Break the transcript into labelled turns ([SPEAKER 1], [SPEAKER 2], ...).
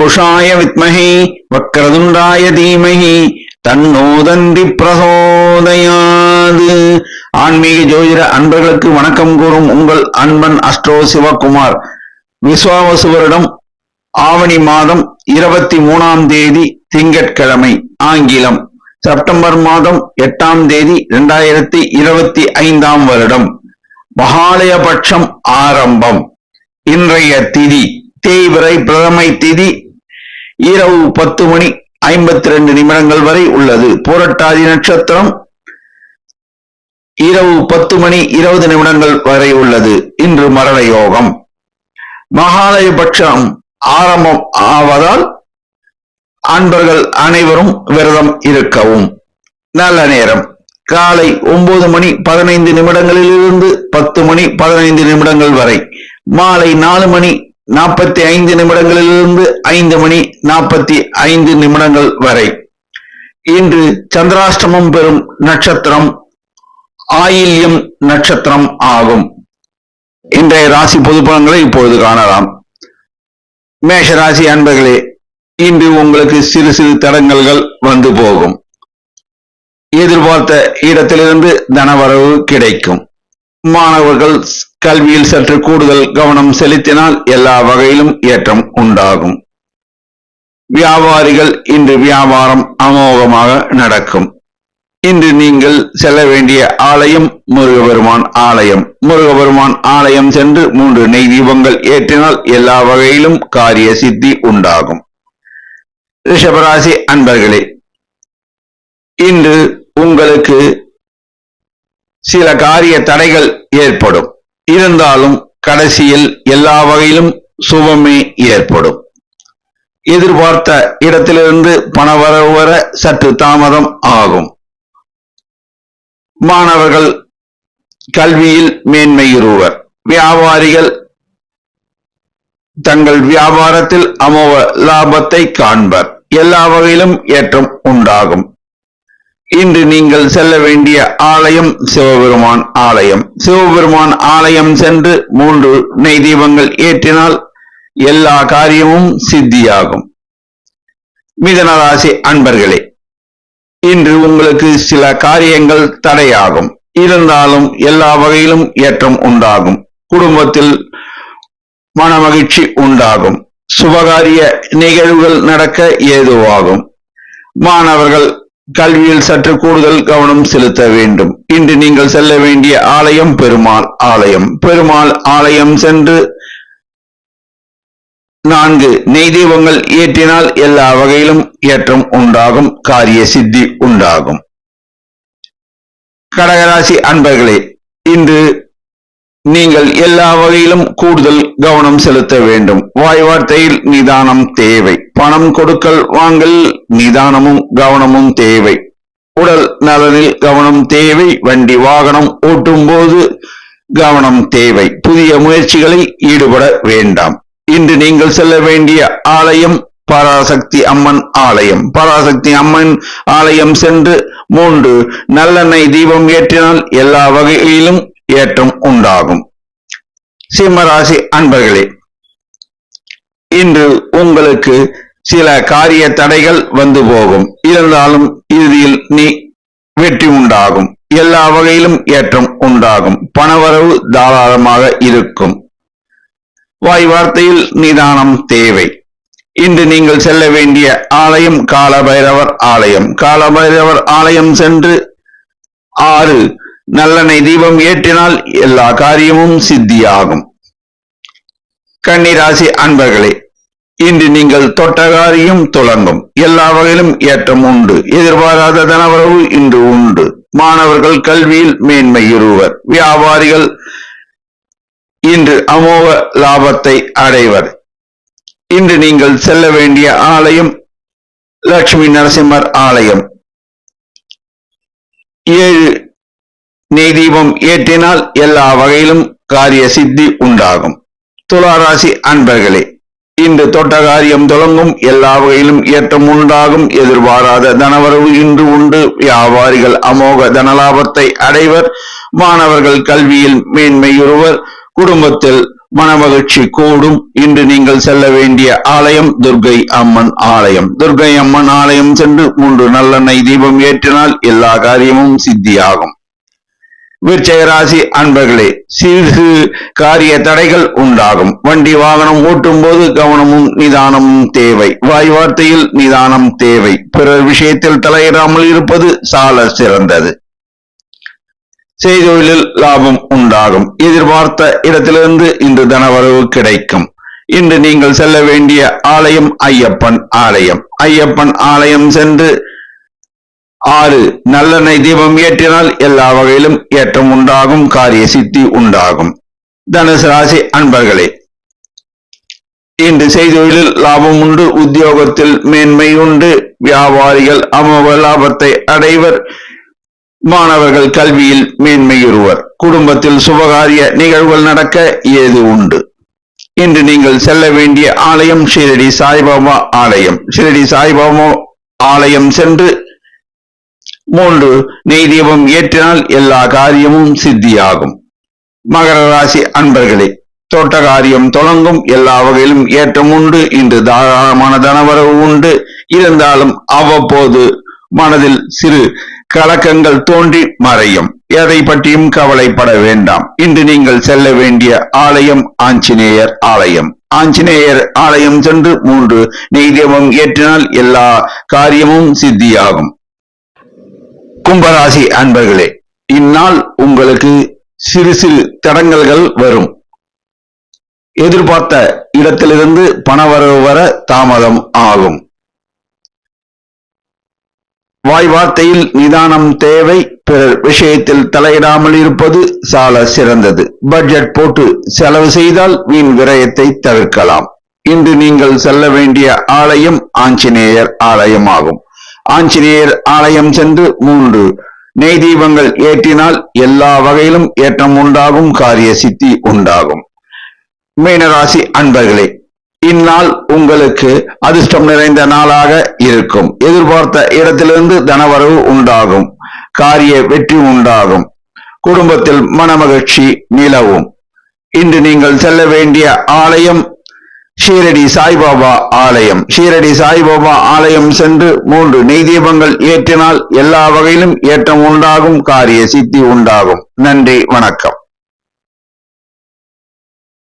[SPEAKER 1] தத்புஷாய வித்மஹி வக்ரதுண்டாய தீமகி தன்னோதந்தி பிரசோதயாது ஆன்மீக ஜோதிட அன்பர்களுக்கு வணக்கம் கூறும் உங்கள் அன்பன் அஸ்ட்ரோ சிவகுமார். விஸ்வாவசுவரிடம் ஆவணி மாதம் இருபத்தி மூணாம் தேதி திங்கட்கிழமை ஆங்கிலம். செப்டம்பர் மாதம் எட்டாம் தேதி இரண்டாயிரத்தி இருபத்தி ஐந்தாம் வருடம். மகாலயபட்சம் ஆரம்பம். இன்றைய திதி தேய்பிறை பிரதமை திதி இரவு பத்து மணி ஐம்பத்தி ரெண்டு நிமிடங்கள் வரை உள்ளது. பூரட்டாதி நட்சத்திரம் இரவு பத்து மணி இருபது நிமிடங்கள் வரை உள்ளது. இன்று மரண யோகம் மகாலயபட்சம் ஆரம்பம் ஆவதால் அன்பர்கள் அனைவரும் விரதம் இருக்கவும். நல்ல நேரம். காலை ஒன்பது மணி பதினைந்து நிமிடங்களிலிருந்து பத்து மணி பதினைந்து நிமிடங்கள் வரை. மாலை நாலு மணி நாற்பத்தி ஐந்து நிமிடங்களிலிருந்து ஐந்து மணி நாற்பத்தி ஐந்து நிமிடங்கள் வரை. இன்று சந்திராஷ்டமம் பெறும் நட்சத்திரம் ஆயில்யம் நட்சத்திரம் ஆகும். இன்றைய ராசி பொதுப்பலன்களை இப்பொழுது காணலாம். மேஷ ராசி அன்பர்களே இன்று உங்களுக்கு சிறு சிறு தடங்கல்கள் வந்து போகும். எதிர்பார்த்த இடத்திலிருந்து தனவரவு கிடைக்கும். மாணவர்கள் கல்வியில் சற்று கூடுதல் கவனம் செலுத்தினால் எல்லா வகையிலும் ஏற்றம் உண்டாகும். வியாபாரிகள் இன்று வியாபாரம் அமோகமாக நடக்கும். இன்று நீங்கள் செல்ல வேண்டிய ஆலயம் முருகபெருமான் ஆலயம். முருகபெருமான் ஆலயம் சென்று மூன்று நெய் தீபங்கள் ஏற்றினால் எல்லா வகையிலும் காரிய சித்தி உண்டாகும். ரிஷபராசி அன்பர்களே இன்று உங்களுக்கு சில காரிய தடைகள் ஏற்படும். இருந்தாலும் கடைசியில் எல்லா வகையிலும் சுபமே ஏற்படும். எதிர்பார்த்த இடத்திலிருந்து பணவரவு வர சற்று தாமதம் ஆகும். மாணவர்கள் கல்வியில் மேன்மையுறுவர் வியாபாரிகள் தங்கள் வியாபாரத்தில் அமோக லாபத்தை காண்பர். எல்லா வகையிலும் ஏற்றம் உண்டாகும். இன்று நீங்கள் செல்ல வேண்டிய ஆலயம் சிவபெருமான் ஆலயம். சிவபெருமான் ஆலயம் சென்று மூன்று நெய் தீபங்கள் ஏற்றினால் எல்லா காரியமும் சித்தியாகும். மிதனராசி அன்பர்களே இன்று உங்களுக்கு சில காரியங்கள் தடையாகும். இருந்தாலும் எல்லா வகையிலும் ஏற்றம் உண்டாகும். குடும்பத்தில் மனமகிழ்ச்சி உண்டாகும். சுபகாரிய நிகழ்வுகள் நடக்க ஏதுவாகும். மாணவர்கள் கல்வியில் சற்று கூடுதல் கவனம் செலுத்த வேண்டும். இன்று நீங்கள் செல்ல வேண்டிய ஆலயம் பெருமாள் ஆலயம். பெருமாள் ஆலயம் சென்று நான்கு நெய் தீபங்கள் ஏற்றினால் எல்லா வகையிலும் ஏற்றம் உண்டாகும் காரிய சித்தி உண்டாகும். கடகராசி அன்பர்களே இன்று நீங்கள் எல்லா வகையிலும் கூடுதல் கவனம் செலுத்த வேண்டும். வாய் வார்த்தையில் நிதானம் தேவை. பணம் கொடுக்கல் வாங்கல் நிதானமும் கவனமும் தேவை. உடல் நலனில் கவனம் தேவை. வண்டி வாகனம் ஓட்டும் போது கவனம் தேவை. புதிய முயற்சிகளில் ஈடுபட வேண்டாம். இன்று நீங்கள் செல்ல வேண்டிய ஆலயம் பராசக்தி அம்மன் ஆலயம். பராசக்தி அம்மன் ஆலயம் சென்று மூன்று நல்லெண்ணெய் தீபம் ஏற்றினால் எல்லா வகையிலும் ஏற்றம் உண்டாகும். சிம்மராசி அன்பர்களே இன்று உங்களுக்கு சில காரிய தடைகள் வந்து போகும். இருந்தாலும் இறுதியில் நீ வெற்றி உண்டாகும். எல்லா வகையிலும் ஏற்றம் உண்டாகும். பணவரவு தாராளமாக இருக்கும். வாய் வார்த்தையில் நிதானம் தேவை. இன்று நீங்கள் செல்ல வேண்டிய ஆலயம் காலபைரவர் ஆலயம். காலபைரவர் ஆலயம் சென்று ஆறு நல்லெண்ணெய் தீபம் ஏற்றினால் எல்லா காரியமும் சித்தியாகும். கன்னிராசி அன்பர்களே இன்று நீங்கள் தொட்ட காரியம் எல்லா வகையிலும் ஏற்றம் உண்டு. எதிர்பாராத தனவரவு இன்று உண்டு. மாணவர்கள் கல்வியில் மேன்மை இருவர். வியாபாரிகள் இன்று அமோக லாபத்தை அடைவர். இன்று நீங்கள் செல்ல வேண்டிய ஆலயம் லட்சுமி நரசிம்மர் ஆலயம். ஏழு நெய் தீபம் ஏற்றினால் எல்லா வகையிலும் காரிய சித்தி உண்டாகும். துளாராசி அன்பர்களே இன்று தொட்ட காரியம் தொடங்கும் எல்லா வகையிலும் ஏற்றம் உண்டாகும் எதிர்பாராத தனவரவு இன்று உண்டு. வியாபாரிகள் அமோக தனலாபத்தை அடைவர். மாணவர்கள் கல்வியில் மேன்மையுறுவர். குடும்பத்தில் மனமகிழ்ச்சி கூடும். இன்று நீங்கள் செல்ல வேண்டிய ஆலயம் துர்கை அம்மன் ஆலயம். துர்கை அம்மன் ஆலயம் சென்று மூன்று நல்லெண்ணெய் தீபம் ஏற்றினால் எல்லா காரியமும் சித்தியாகும். விருச்சக அன்பர்களே சிறு சிறு காரிய தடைகள் உண்டாகும். வண்டி வாகனம் ஓட்டும் போது கவனமும் நிதானமும் தேவை. வாய் வார்த்தையில் நிதானம் தேவை. பிறர் விஷயத்தில் தலையிடாமல் இருப்பது சால சிறந்தது. செய்தொழிலில் லாபம் உண்டாகும். எதிர்பார்த்த இடத்திலிருந்து இன்று தனவரவு கிடைக்கும். இன்று நீங்கள் செல்ல வேண்டிய ஆலயம் ஐயப்பன் ஆலயம். ஐயப்பன் ஆலயம் சென்று ஆறு நல்லெண்ணெய் தீபம் ஏற்றினால் எல்லா வகையிலும் ஏற்றம் உண்டாகும் காரிய சித்தி உண்டாகும். தனுசு ராசி அன்பர்களே இன்று செய்தொழிலில் லாபம் உண்டு உத்தியோகத்தில் மேன்மை உண்டு. வியாபாரிகள் அமோக லாபத்தை அடைவர். மாணவர்கள் கல்வியில் மேன்மையுறுவர் குடும்பத்தில் சுபகாரிய நிகழ்வுகள் நடக்க ஏது உண்டு? இன்று நீங்கள் செல்ல வேண்டிய ஆலயம் ஷிரடி சாய்பாபா ஆலயம். ஷிரடி சாய்பாபா ஆலயம் சென்று மூன்று நெய் தீபம் ஏற்றினால் எல்லா காரியமும் சித்தியாகும். மகர ராசி அன்பர்களே தோட்ட காரியம் தொடங்கும் எல்லா வகையிலும் ஏற்றம் உண்டு இன்று தாராளமான தனவரவு உண்டு. இருந்தாலும் அவ்வப்போது மனதில் சிறு கலக்கங்கள் தோன்றி மறையும். எதை பற்றியும் கவலைப்பட வேண்டாம். இன்று நீங்கள் செல்ல வேண்டிய ஆலயம் ஆஞ்சநேயர் ஆலயம். ஆஞ்சநேயர் ஆலயம் சென்று மூன்று நெய் ஏற்றினால் எல்லா காரியமும் சித்தியாகும். கும்பராசி அன்பர்களே இந்நாள் உங்களுக்கு சிறு சிறு தடங்கல்கள் வரும். எதிர்பார்த்த இடத்திலிருந்து பணவரவு வர தாமதம் ஆகும். வாய் வார்த்தையில் நிதானம் தேவை பிறர் விஷயத்தில் தலையிடாமல் இருப்பது சால சிறந்தது. பட்ஜெட் போட்டு செலவு செய்தால் வீண் விரயத்தை தவிர்க்கலாம். இன்று நீங்கள் செல்ல வேண்டிய ஆலயம் ஆஞ்சநேயர் ஆலயமாகும். ஆஞ்சநேயர் ஆலயம் சென்று மூன்று நெய் தீபங்கள் ஏற்றினால் எல்லா வகையிலும் ஏற்றம் உண்டாகும் காரிய சித்தி உண்டாகும். மீனராசி அன்பர்களே இந்நாள் உங்களுக்கு அதிர்ஷ்டம் நிறைந்த நாளாக இருக்கும். எதிர்பார்த்த இடத்திலிருந்து தனவரவு உண்டாகும். காரிய வெற்றி உண்டாகும். குடும்பத்தில் மனமகிழ்ச்சி நிலவும். இன்று நீங்கள் செல்ல வேண்டிய ஆலயம் ஷீரடி சாய்பாபா ஆலயம். ஷீரடி சாய்பாபா ஆலயம் சென்று மூன்று நெய் தீபங்கள் ஏற்றினால் எல்லா வகையிலும் ஏற்றம் உண்டாகும் காரிய சித்தி உண்டாகும். நன்றி வணக்கம்.